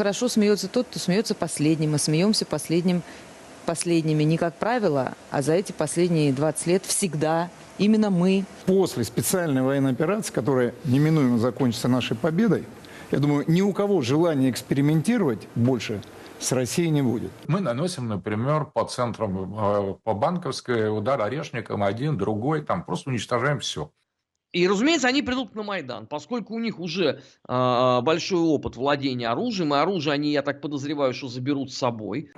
Хорошо смеется тот, кто смеется последним. Мы смеемся последним, последними не как правило, а за эти последние 20 лет всегда именно мы. После специальной военной операции, которая неминуемо закончится нашей победой, я думаю, ни у кого желания экспериментировать больше с Россией не будет. Мы наносим, например, по центрам, э, по банковской удар орешником один, другой, там просто уничтожаем все. И, разумеется, они придут на Майдан, поскольку у них уже э, большой опыт владения оружием, и оружие они, я так подозреваю, что заберут с собой.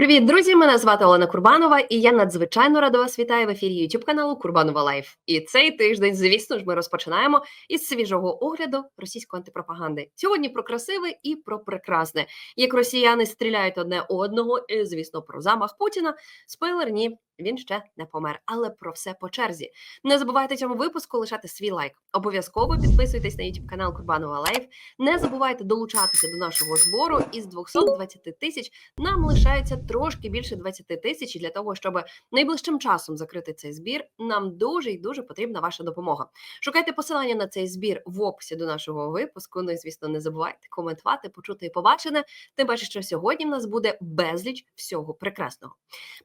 Привіт, друзі! Мене звати Олена Курбанова, і я надзвичайно рада вас вітаю в ефірі YouTube каналу Курбанова Лайф. І цей тиждень, звісно ж, ми розпочинаємо із свіжого огляду російської антипропаганди. Сьогодні про красиве і про прекрасне. Як росіяни стріляють одне одного, і звісно, про замах Путіна. Спойлер, ні, він ще не помер, але про все по черзі. Не забувайте цьому випуску лишати свій лайк. Обов'язково підписуйтесь на YouTube канал Курбанова Лайф. Не забувайте долучатися до нашого збору. Із 220 тисяч нам лишається трошки більше 20 тисяч. І для того, щоб найближчим часом закрити цей збір, нам дуже і дуже потрібна ваша допомога. Шукайте посилання на цей збір в описі до нашого випуску. Ну і звісно, не забувайте коментувати, почути і побачене. Тим паче, що сьогодні в нас буде безліч всього прекрасного.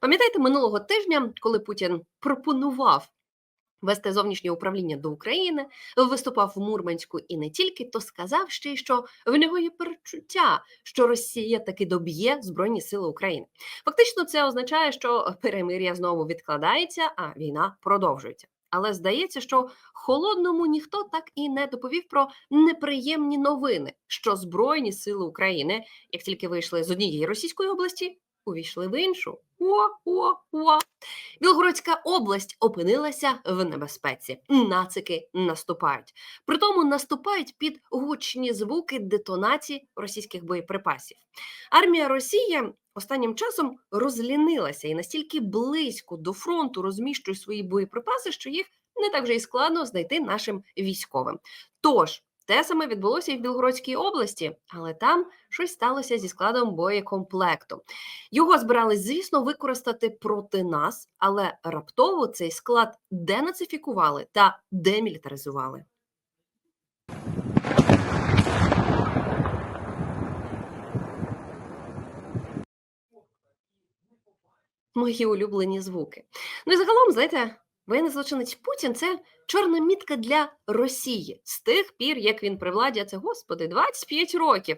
Пам'ятаєте, минулого тижня, коли Путін пропонував вести зовнішнє управління до України, виступав в Мурманську і не тільки, то сказав ще й, що в нього є перечуття, що Росія таки доб'є Збройні Сили України. Фактично, це означає, що перемир'я знову відкладається, а війна продовжується. Але здається, що холодному ніхто так і не доповів про неприємні новини, що Збройні Сили України, як тільки вийшли з однієї російської області, увійшли в іншу. О-о-о! Білгородська область опинилася в небезпеці. Нацики наступають. Притому наступають під гучні звуки детонації російських боєприпасів. Армія Росії останнім часом розлінилася і настільки близько до фронту розміщує свої боєприпаси, що їх не так вже й складно знайти нашим військовим. Тож те саме відбулося і в Білгородській області, але там щось сталося зі складом боєкомплекту. Його збирались, звісно, використати проти нас, але раптово цей склад денацифікували та демілітаризували. Мої улюблені звуки. Ну і загалом, знаєте, воєнний злочинець Путін це чорна мітка для Росії з тих пір, як він при владі, а це господи, 25 років.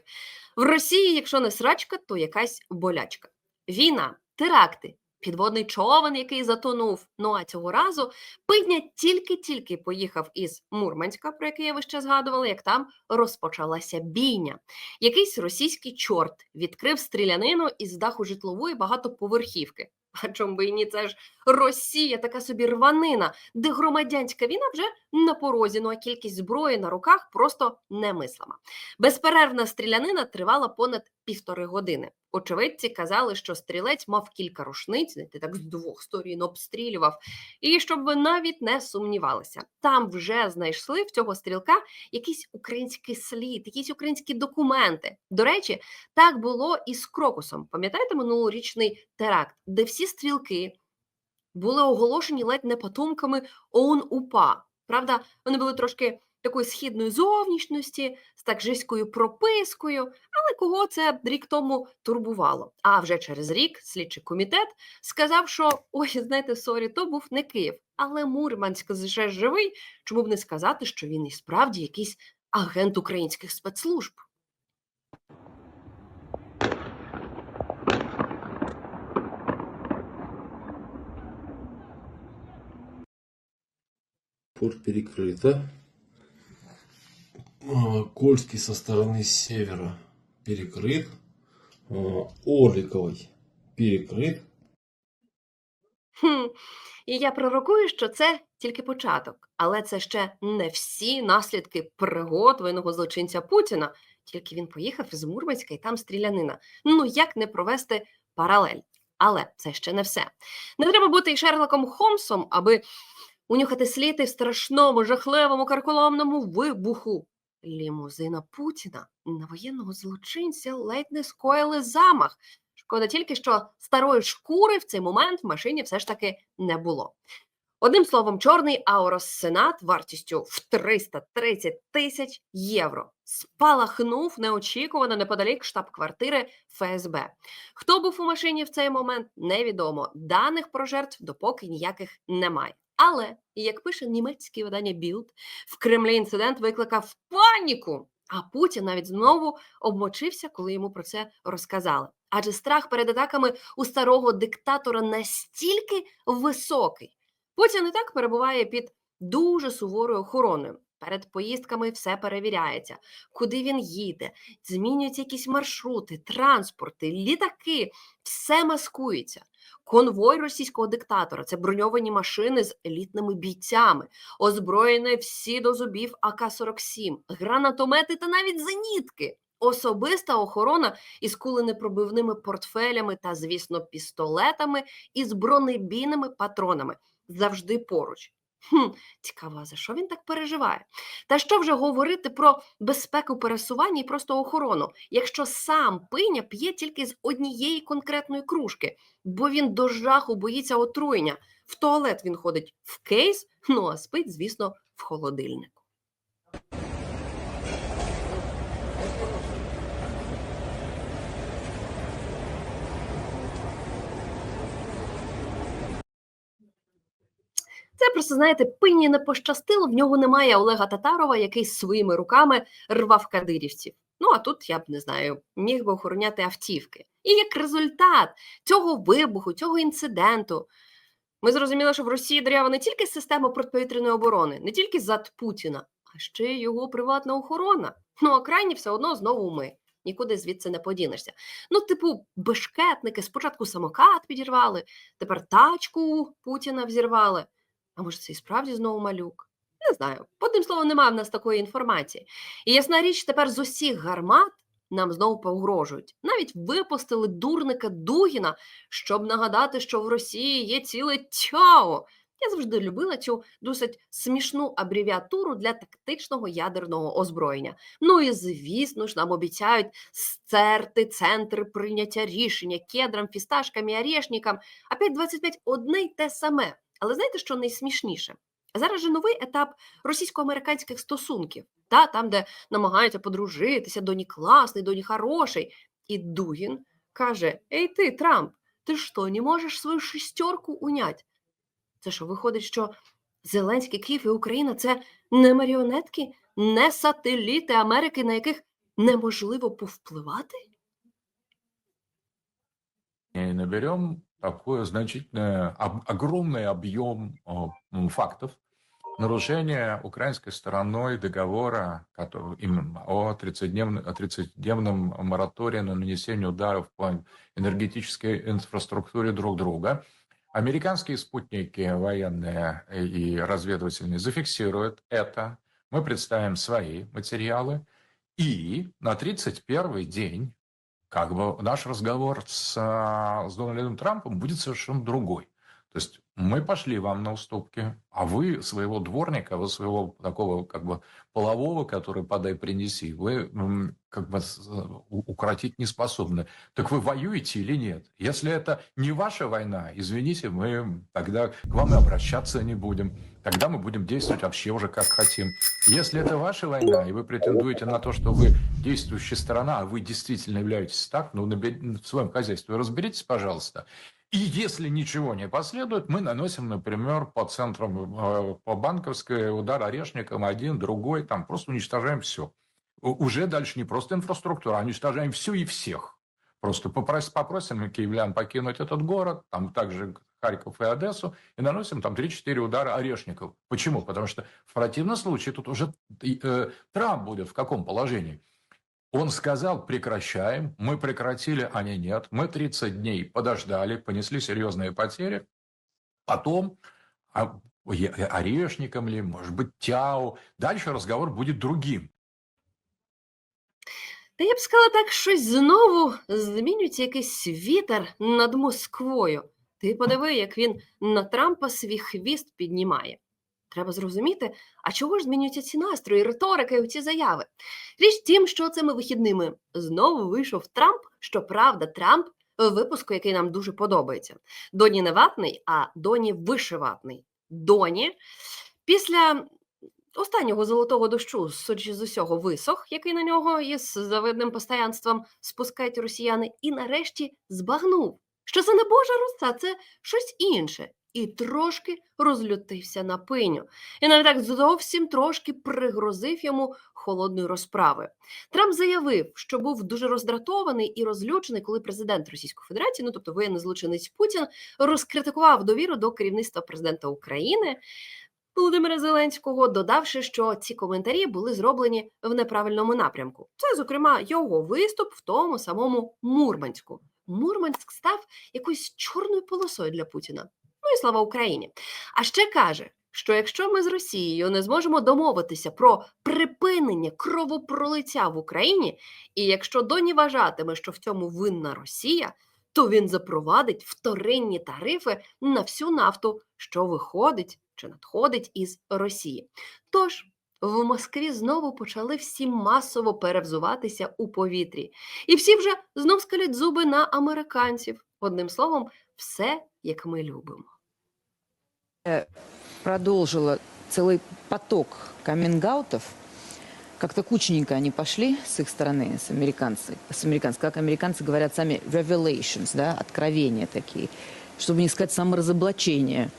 В Росії, якщо не срачка, то якась болячка. Війна, теракти, підводний човен, який затонув. Ну а цього разу Пидня тільки-тільки поїхав із Мурманська, про який я вище згадувала, як там розпочалася бійня. Якийсь російський чорт відкрив стрілянину із даху житлової багатоповерхівки. А чому би і ні, це ж Росія, така собі рванина, де громадянська війна вже на порозі, ну а кількість зброї на руках просто немислима. Безперервна стрілянина тривала понад півтори години. Очевидці казали, що стрілець мав кілька рушниць, знаєте, так з двох сторін обстрілював. І щоб ви навіть не сумнівалися, там вже знайшли в цього стрілка якийсь український слід, якісь українські документи. До речі, так було і з крокусом. Пам'ятаєте минулорічний теракт, де всі стрілки були оголошені ледь не потомками ОУН УПА. Правда, вони були трошки такої східної зовнішності, з так жиською пропискою, але кого це рік тому турбувало? А вже через рік слідчий комітет сказав, що ой, знаєте, сорі, то був не Київ, але Мурманськ вже живий. Чому б не сказати, що він і справді якийсь агент українських спецслужб? Порт перекрыт? А, Кольский со стороны севера перекрыт. А, Орликовый перекрыт. Хм. І я пророкую, що це тільки початок, але це ще не всі наслідки пригод винного злочинця Путіна. Тільки він поїхав із Мурманська і там стрілянина. Ну як не провести паралель? Але це ще не все. Не треба бути і Шерлоком Холмсом, аби унюхати сліди в страшному, жахливому карколомному вибуху. Лімузина Путіна на воєнного злочинця ледь не скоїли замах. Шкода тільки, що старої шкури в цей момент в машині все ж таки не було. Одним словом, чорний Аурос Сенат вартістю в 330 тисяч євро спалахнув неочікувано неподалік штаб-квартири ФСБ. Хто був у машині в цей момент, невідомо. Даних про жертв допоки ніяких немає. Але, як пише німецьке видання Білд, в Кремлі інцидент викликав паніку. А Путін навіть знову обмочився, коли йому про це розказали. Адже страх перед атаками у старого диктатора настільки високий. Путін і так перебуває під дуже суворою охороною. Перед поїздками все перевіряється, куди він їде, змінюються якісь маршрути, транспорти, літаки, все маскується. Конвой російського диктатора це броньовані машини з елітними бійцями, озброєні всі до зубів АК-47, гранатомети та навіть зенітки. Особиста охорона із куленепробивними портфелями та, звісно, пістолетами із бронебійними патронами завжди поруч. Хм, цікаво, а за що він так переживає? Та що вже говорити про безпеку пересування і просто охорону, якщо сам пиня п'є тільки з однієї конкретної кружки, бо він до жаху боїться отруєння. В туалет він ходить в кейс, ну а спить, звісно, в холодильнику. Це просто, знаєте, пині не пощастило, в нього немає Олега Татарова, який своїми руками рвав кадирівців. Ну а тут я б не знаю, міг би охороняти автівки. І як результат цього вибуху, цього інциденту, ми зрозуміли, що в Росії дирява не тільки система протиповітряної оборони, не тільки зад Путіна, а ще й його приватна охорона. Ну а крайні все одно знову ми. Нікуди звідси не подінешся. Ну, типу, бешкетники спочатку самокат підірвали, тепер тачку Путіна взірвали. А може, це і справді знову малюк? Не знаю. Одним словом, немає в нас такої інформації. І ясна річ, тепер з усіх гармат нам знову погрожують. Навіть випустили дурника Дугіна, щоб нагадати, що в Росії є ціле тяо. Я завжди любила цю досить смішну абревіатуру для тактичного ядерного озброєння. Ну і звісно ж, нам обіцяють стерти центри прийняття рішення кедрам, фісташкам і орешникам. Опять 25 одне й те саме. Але знаєте, що найсмішніше? Зараз же новий етап російсько-американських стосунків, та, там, де намагаються подружитися, доні класний, доні хороший. І Дугін каже: Ей ти, Трамп, ти що, не можеш свою шестерку унять? Це що, виходить, що Зеленський Київ і Україна це не маріонетки, не сателіти Америки, на яких неможливо повпливати? и наберем такой значительный, об- огромный объем фактов нарушения украинской стороной договора который, именно о 30-дневном, о 30-дневном моратории на нанесение ударов по энергетической инфраструктуре друг друга. Американские спутники военные и разведывательные зафиксируют это. Мы представим свои материалы. И на 31 день как бы наш разговор с, с Дональдом Трампом будет совершенно другой. То есть мы пошли вам на уступки, а вы своего дворника, вы своего такого как бы полового, который подай принеси, вы как бы укротить не способны. Так вы воюете или нет? Если это не ваша война, извините, мы тогда к вам и обращаться не будем. Тогда мы будем действовать вообще уже как хотим. Если это ваша война, и вы претендуете на то, что вы действующая сторона, а вы действительно являетесь так, ну, в своем хозяйстве разберитесь, пожалуйста. И если ничего не последует, мы наносим, например, по центрам, э, по банковской удар орешником один, другой, там просто уничтожаем все. Уже дальше не просто инфраструктура, а уничтожаем все и всех. Просто попрос- попросим киевлян покинуть этот город, там также Харьков и Одессу, и наносим там 3-4 удара орешников. Почему? Потому что в противном случае тут уже э, Трамп будет в каком положении? Он сказал, прекращаем, мы прекратили, они нет. Мы 30 дней подождали, понесли серьезные потери. Потом а, е- орешником ли, может быть, тяу. Дальше разговор будет другим. Та я б сказала так, щось знову змінюється якийсь вітер над Москвою. Ти подиви, як він на Трампа свій хвіст піднімає. Треба зрозуміти, а чого ж змінюються ці настрої, риторика і ці заяви? Річ в тім, що цими вихідними знову вийшов Трамп. Щоправда, Трамп випуску, який нам дуже подобається. Доні не ватний, а доні вишиватний. Доні після останнього золотого дощу, судячи з усього, висох, який на нього із завидним постоянством спускають росіяни, і нарешті збагнув, що це не Божа роса, це щось інше. І трошки розлютився на пиню. І навіть так зовсім трошки пригрозив йому холодною розправою. Трамп заявив, що був дуже роздратований і розлючений, коли президент Російської Федерації, ну тобто воєнний злочинець Путін, розкритикував довіру до керівництва президента України Володимира Зеленського, додавши, що ці коментарі були зроблені в неправильному напрямку. Це, зокрема, його виступ в тому самому Мурманську. Мурманськ став якоюсь чорною полосою для Путіна. Ну і слава Україні. А ще каже, що якщо ми з Росією не зможемо домовитися про припинення кровопролиття в Україні, і якщо Доні вважатиме, що в цьому винна Росія, то він запровадить вторинні тарифи на всю нафту, що виходить чи надходить із Росії. Тож в Москві знову почали всі масово перевзуватися у повітрі, і всі вже знов скалять зуби на американців. Одним словом, все як ми любимо. Продолжила целый поток камингаутов. Как-то кучненько они пошли с их стороны, с американцев, с американцев, как американцы говорят сами, revelations, да, откровения такие, чтобы не сказать саморазоблачение.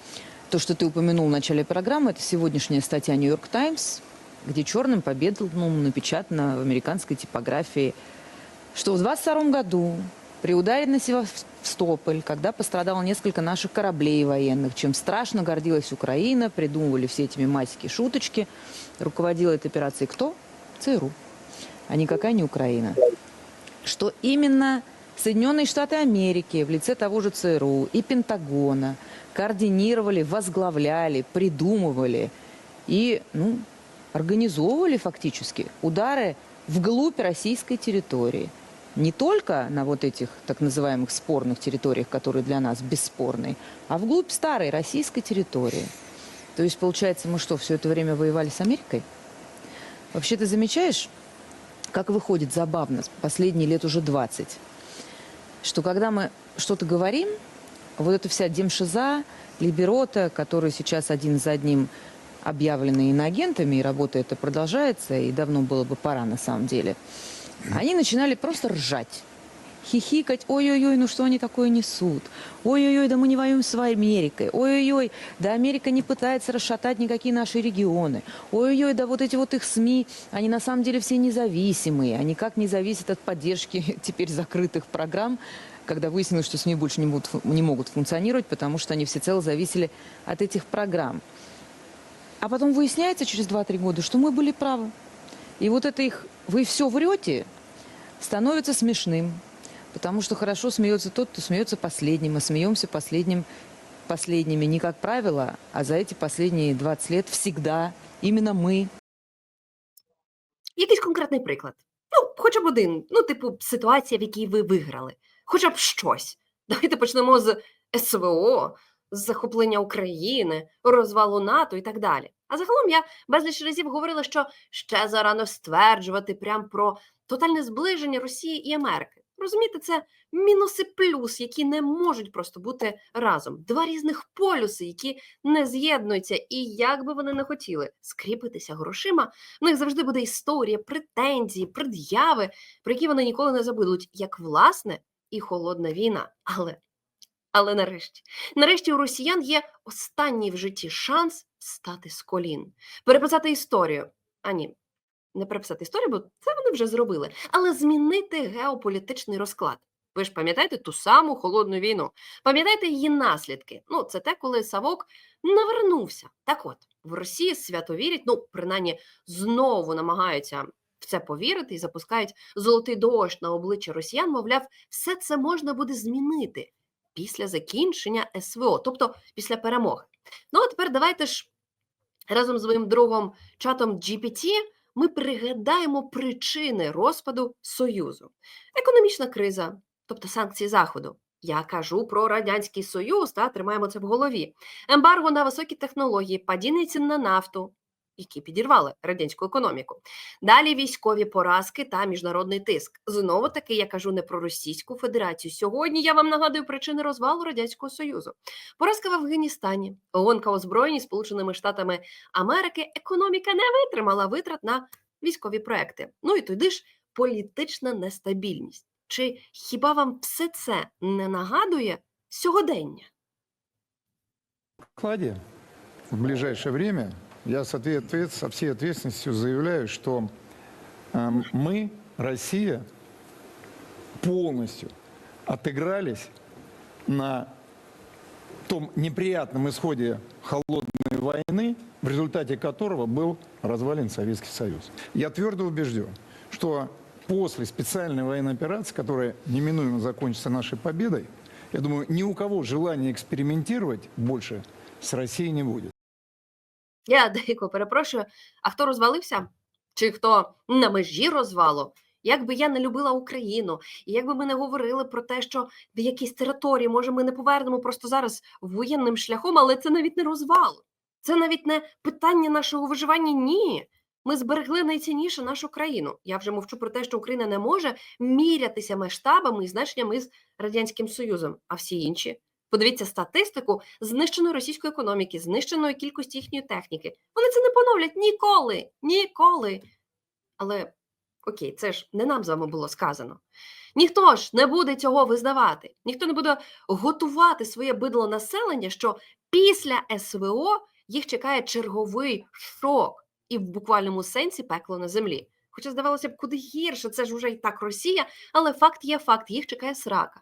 То, что ты упомянул в начале программы, это сегодняшняя статья New York Times, где черным по белому напечатано в американской типографии, что в 22 году при ударе на Севастополь, когда пострадало несколько наших кораблей военных, чем страшно гордилась Украина, придумывали все эти мемасики, шуточки, руководила этой операцией кто? ЦРУ, а никакая не Украина. Что именно Соединенные Штаты Америки в лице того же ЦРУ и Пентагона координировали, возглавляли, придумывали и ну, организовывали фактически удары вглубь российской территории. Не только на вот этих так называемых спорных территориях, которые для нас бесспорны, а вглубь старой российской территории. То есть, получается, мы что, все это время воевали с Америкой? Вообще, ты замечаешь, как выходит забавно, последние лет уже 20, что когда мы что-то говорим, вот эта вся демшиза, либерота, которые сейчас один за одним объявлены иноагентами, и работа эта продолжается, и давно было бы пора на самом деле, они начинали просто ржать. Хихикать, ой-ой-ой, ну что они такое несут? Ой-ой-ой, да мы не воюем с Америкой. Ой-ой-ой, да Америка не пытается расшатать никакие наши регионы. Ой-ой-ой, да вот эти вот их СМИ, они на самом деле все независимые. Они как не зависят от поддержки теперь закрытых программ, когда выяснилось, что СМИ больше не, будут, не могут функционировать, потому что они всецело зависели от этих программ. А потом выясняется через 2-3 года, что мы были правы. И вот это их «вы все врете» становится смешным. Потому что хорошо смеется тот, кто смеется последним. Мы смеемся последним, последними не как правило, а за эти последние 20 лет всегда именно мы Якийсь конкретний приклад. Ну, хоча б один. Ну, типу, ситуація, в якій ви виграли. Хоча б щось. Давайте почнемо з СВО, з захоплення України, розвалу НАТО і так далі. А загалом я безліч разів говорила, що ще зарано стверджувати прям про тотальне зближення Росії і Америки. Розумієте, це мінус і плюс, які не можуть просто бути разом. Два різних полюси, які не з'єднуються, і як би вони не хотіли скріпитися грошима, в них завжди буде історія, претензії, пред'яви, про які вони ніколи не забудуть, як власне і холодна війна. Але, але нарешті, нарешті у росіян є останній в житті шанс встати з колін, переписати історію. А ні, не переписати історію, бо це вони вже зробили, але змінити геополітичний розклад. Ви ж пам'ятаєте ту саму холодну війну? Пам'ятаєте її наслідки? Ну, це те, коли Савок навернувся. Так от, в Росії свято вірять, ну, принаймні, знову намагаються в це повірити і запускають золотий дощ на обличчя росіян. Мовляв, все це можна буде змінити після закінчення СВО, тобто після перемоги. Ну, а тепер давайте ж разом з своїм другом чатом GPT ми пригадаємо причини розпаду Союзу. Економічна криза, тобто санкції Заходу. Я кажу про Радянський Союз, та тримаємо це в голові. Ембарго на високі технології, падіння цін на нафту. Які підірвали радянську економіку. Далі військові поразки та міжнародний тиск. Знову таки я кажу не про Російську Федерацію. Сьогодні я вам нагадую причини розвалу радянського союзу. Поразка в Афганістані, гонка озброєні Сполученими Штатами Америки. Економіка не витримала витрат на військові проекти. Ну і туди ж політична нестабільність. Чи хіба вам все це не нагадує сьогодення? докладе в ближайшее время я со всей ответственностью заявляю, что эм, мы, Россия, полностью отыгрались на том неприятном исходе холодной войны, в результате которого был развален Советский Союз. Я твердо убежден, что после специальной военной операции, которая неминуемо закончится нашей победой, я думаю, ни у кого желания экспериментировать больше с Россией не будет. Я дико перепрошую. А хто розвалився? Чи хто на межі розвалу? Як би я не любила Україну, і як би ми не говорили про те, що в якійсь території, може, ми не повернемо просто зараз воєнним шляхом, але це навіть не розвал. Це навіть не питання нашого виживання. Ні. Ми зберегли найцінніше нашу країну. Я вже мовчу про те, що Україна не може мірятися масштабами і значеннями із Радянським Союзом, а всі інші. Подивіться статистику знищеної російської економіки, знищеної кількості їхньої техніки. Вони це не поновлять ніколи, ніколи. Але окей, це ж не нам з вами було сказано. Ніхто ж не буде цього визнавати, ніхто не буде готувати своє бидло населення, що після СВО їх чекає черговий шок і в буквальному сенсі пекло на землі. Хоча здавалося б, куди гірше, це ж уже і так Росія, але факт є факт, їх чекає срака.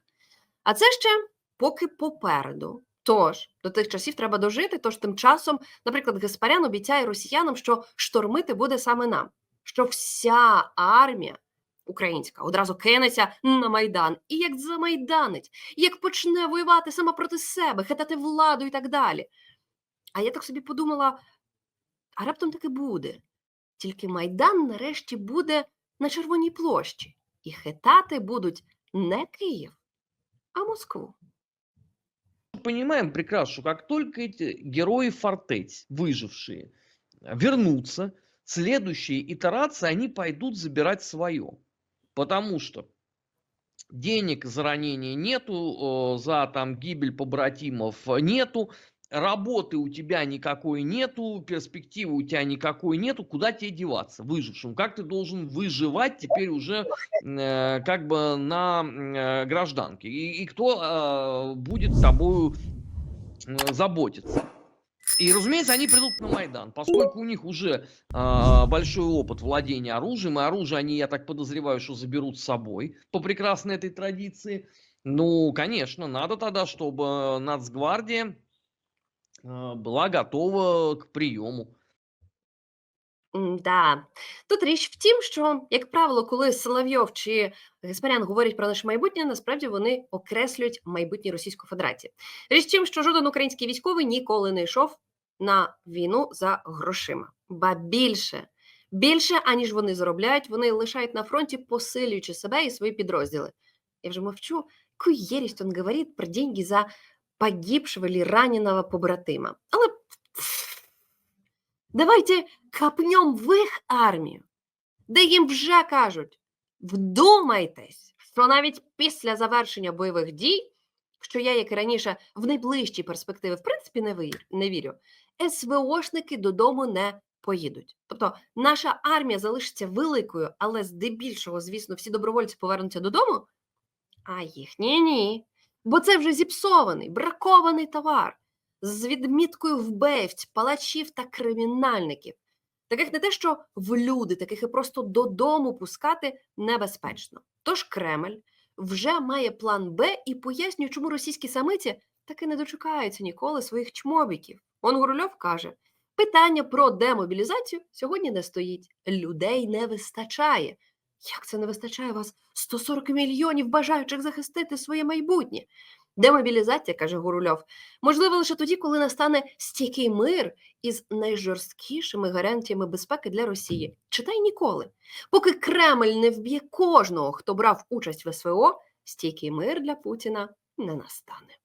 А це ще поки попереду. Тож до тих часів треба дожити. Тож тим часом, наприклад, Гаспарян обіцяє росіянам, що штормити буде саме нам, що вся армія українська одразу кинеться на майдан, і як замайданить, як почне воювати сама проти себе, хитати владу і так далі. А я так собі подумала: а раптом таки буде. Тільки майдан нарешті буде на Червоній площі, і хитати будуть не Київ, а Москву. Понимаем прекрасно, что как только эти герои фортець, выжившие, вернутся, следующие итерации, они пойдут забирать свое. Потому что денег за ранение нету, э, за там гибель побратимов нету, работы у тебя никакой нету, перспективы у тебя никакой нету, куда тебе деваться выжившим? Как ты должен выживать теперь уже э, как бы на э, гражданке? И, и кто э, будет тобою э, заботиться? И, разумеется, они придут на Майдан, поскольку у них уже а, большой опыт владения оружием, и оружие они, я так подозреваю, что заберут с собой по прекрасной этой традиции. Ну, конечно, надо тогда, чтобы Нацгвардия а, была готова к приему. Да. Тут річ в тім, що, як правило, коли Соловйов чи Гаспарян говорять про наше майбутнє, насправді вони окреслюють майбутнє Російської Федерації. Річ в тім, що жоден український військовий ніколи не йшов на війну за грошима. Ба більше, більше, аніж вони заробляють, вони лишають на фронті, посилюючи себе і свої підрозділи. Я вже мовчу, яку єрість він говорить про деньги за погибшего или раненого побратима. Але давайте капнем в їх армію, де їм вже кажуть: вдумайтесь, що навіть після завершення бойових дій, що я, як і раніше, в найближчій перспективі, в принципі, не вір- не вірю, СВОшники додому не поїдуть. Тобто наша армія залишиться великою, але здебільшого, звісно, всі добровольці повернуться додому, а їхні ні. Бо це вже зіпсований, бракований товар з відміткою вбивць, палачів та кримінальників. Таких не те, що в люди, таких і просто додому пускати небезпечно. Тож Кремль вже має план Б і пояснює, чому російські самиці таки не дочекаються ніколи своїх чмобіків. Он Гурульов каже: питання про демобілізацію сьогодні не стоїть. Людей не вистачає. Як це не вистачає вас 140 мільйонів бажаючих захистити своє майбутнє? Демобілізація, каже Гурульов, можливо лише тоді, коли настане стійкий мир із найжорсткішими гарантіями безпеки для Росії. Читай ніколи. Поки Кремль не вб'є кожного, хто брав участь в СВО, стійкий мир для Путіна не настане.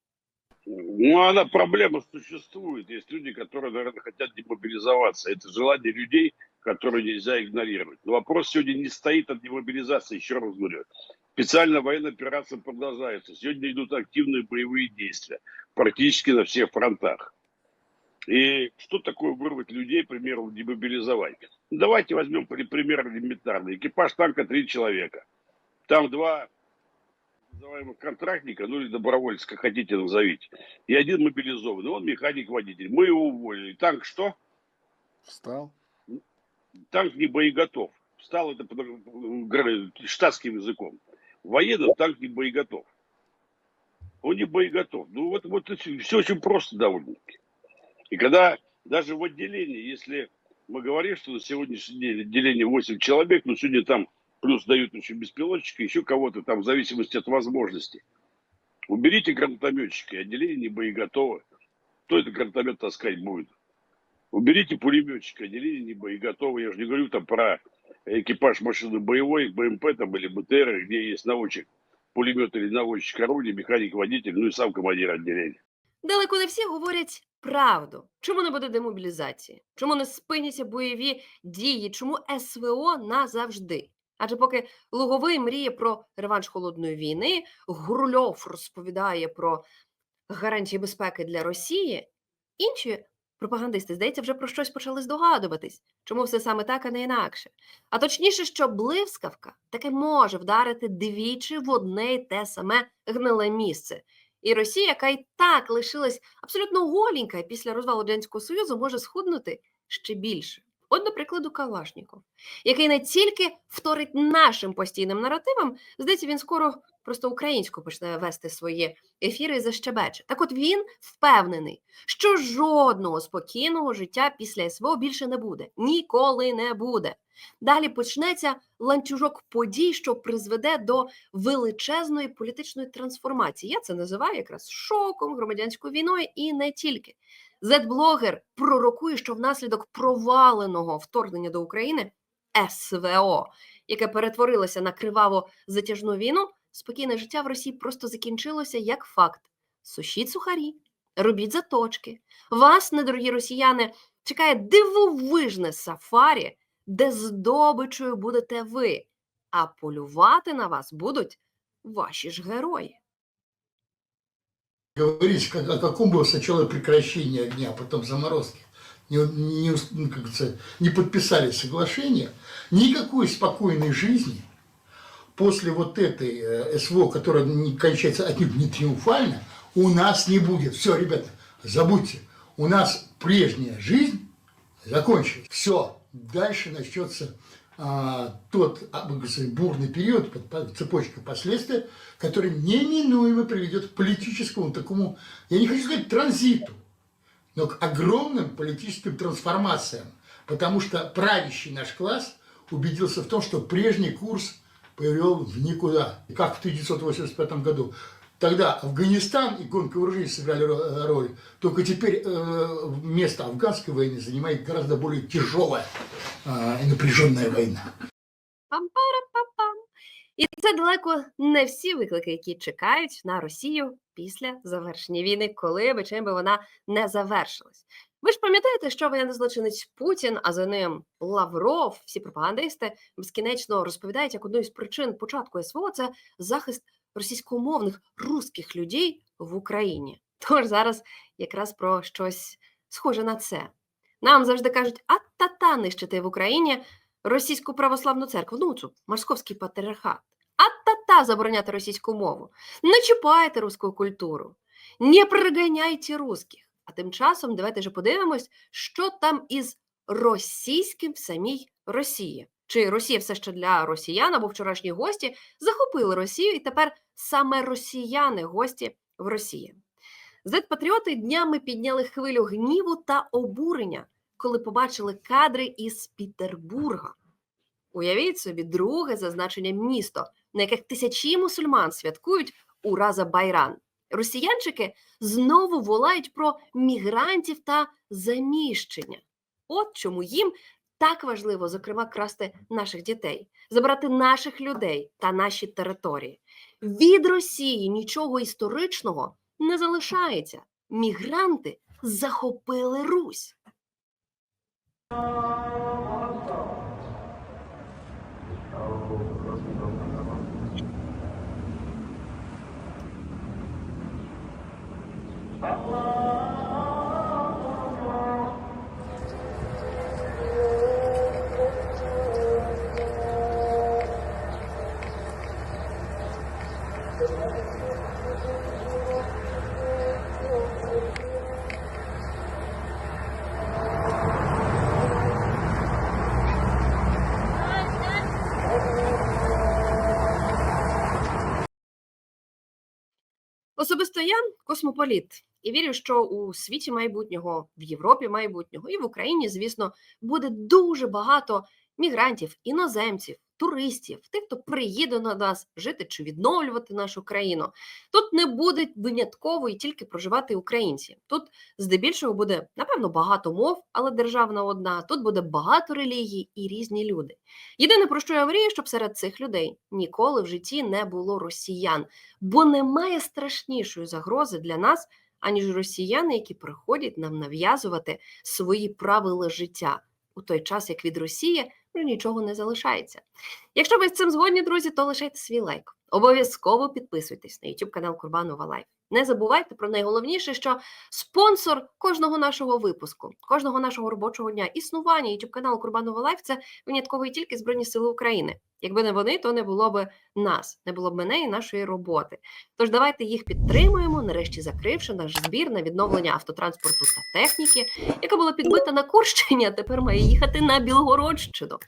Ну, она проблема существует. Есть люди, которые, наверное, хотят демобилизоваться. Это людей, которые нельзя игнорировать. Но вопрос сегодня не стоит от демобилизации, еще раз говорю. Специальная военная операция продолжается. Сегодня идут активные боевые действия практически на всех фронтах. И что такое вырвать людей, к примеру, демобилизовать? Ну, давайте возьмем при- пример элементарный. Экипаж танка три человека. Там два называемых контрактника, ну или добровольца, как хотите назовите. И один мобилизованный, он механик-водитель. Мы его уволили. Танк что? Встал. Танк не боеготов. Стал это гр- штатским языком. Военным танк не боеготов. Он не боеготов. Ну вот, вот все очень просто довольно-таки. И когда даже в отделении, если мы говорим, что на сегодняшний день отделение 8 человек, но сегодня там плюс дают еще беспилотчика, еще кого-то там в зависимости от возможностей. Уберите гранатометчика, и отделение не боеготово. Кто этот гранатомет таскать будет? Уберите пулеметчика, не боеготово. Я же не говорю там про экипаж машины боевой, БМП там или БТР, где есть наводчик, пулемет или наводчик орудия, механик-водитель, ну и сам командир отделения. Далеко не всі говорять правду. Чому не буде демобілізації? Чому не спиняться бойові дії? Чому СВО назавжди? Адже поки Луговий мріє про реванш холодної війни, Гурльов розповідає про гарантії безпеки для Росії, інші пропагандисти, здається, вже про щось почали здогадуватись, чому все саме так, а не інакше. А точніше, що блискавка таки може вдарити двічі в одне й те саме гниле місце. І Росія, яка й так лишилась абсолютно голенька після розвалу Радянського Союзу, може схуднути ще більше. От, до прикладу, Калашніков, який не тільки вторить нашим постійним наративам, здається, він скоро просто українську почне вести свої ефіри і защебече. Так от він впевнений, що жодного спокійного життя після СВО більше не буде. Ніколи не буде. Далі почнеться ланцюжок подій, що призведе до величезної політичної трансформації. Я це називаю якраз шоком, громадянською війною і не тільки. Зет-блогер пророкує, що внаслідок проваленого вторгнення до України СВО, яке перетворилося на криваво затяжну війну, спокійне життя в Росії просто закінчилося як факт. Сушіть сухарі, робіть заточки. Вас, недорогі росіяни, чекає дивовижне сафарі, де здобичою будете ви, а полювати на вас будуть ваші ж герої. говорить, как, о каком было сначала прекращение огня, а потом заморозки, не, не, ус- ну, как говорится, не подписали соглашение, никакой спокойной жизни после вот этой э, СВО, которая не кончается отнюдь не триумфально, у нас не будет. Все, ребята, забудьте, у нас прежняя жизнь закончилась. Все, Дальше начнется а, тот а, бурный период, цепочка последствий, который неминуемо приведет к политическому такому, я не хочу сказать транзиту, но к огромным политическим трансформациям, потому что правящий наш класс убедился в том, что прежний курс повел в никуда, как в 1985 году. Тогда Афганистан и гонка вооружений сыграли ро- роль, только теперь э, место афганской войны занимает гораздо более тяжелая э, и напряженная война. Пам-пара-пам-пам. І це далеко не всі виклики, які чекають на Росію після завершення війни, коли би чим би вона не завершилась. Ви ж пам'ятаєте, що воєнний злочинець Путін, а за ним Лавров, всі пропагандисти безкінечно розповідають, як одну із причин початку СВО це захист російськомовних русських людей в Україні. Тож зараз якраз про щось схоже на це. Нам завжди кажуть, а та-та нищити в Україні російську православну церкву, ну цю московський патріархат. А та-та забороняти російську мову. Не чіпайте руську культуру, не приганяйте русських. А тим часом давайте же подивимось, що там із російським в самій Росії. Чи Росія все ще для росіян або вчорашні гості захопили Росію, і тепер саме росіяни гості в Росії. Зет-патріоти днями підняли хвилю гніву та обурення, коли побачили кадри із Пітербурга. Уявіть собі, друге зазначення місто, на яких тисячі мусульман святкують Ураза Байран. Росіянчики знову волають про мігрантів та заміщення. От чому їм так важливо, зокрема, красти наших дітей, забирати наших людей та наші території. Від Росії нічого історичного не залишається. Мігранти захопили Русь. Особисто я космополіт і вірю, що у світі майбутнього, в Європі майбутнього і в Україні, звісно, буде дуже багато мігрантів, іноземців, туристів, тих, хто приїде на нас жити чи відновлювати нашу країну. Тут не буде винятково і тільки проживати українці. Тут здебільшого буде напевно багато мов, але державна одна. Тут буде багато релігій і різні люди. Єдине про що я мрію, щоб серед цих людей ніколи в житті не було росіян, бо немає страшнішої загрози для нас, аніж росіяни, які приходять нам нав'язувати свої правила життя у той час, як від Росії нічого не залишається. Якщо ви з цим згодні, друзі, то лишайте свій лайк. Обов'язково підписуйтесь на YouTube канал Курбанова Лайф. Не забувайте про найголовніше, що спонсор кожного нашого випуску, кожного нашого робочого дня, існування YouTube каналу Курбанова Лайф це винятково і тільки Збройні Сили України. Якби не вони, то не було б нас, не було б мене і нашої роботи. Тож давайте їх підтримуємо, нарешті закривши наш збір на відновлення автотранспорту та техніки, яка була підбита на Курщині, тепер має їхати на Білгородщину.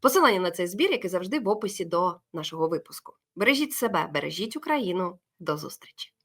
Посилання на цей збір, як і завжди, в описі до нашого випуску. Бережіть себе, бережіть Україну. До зустрічі!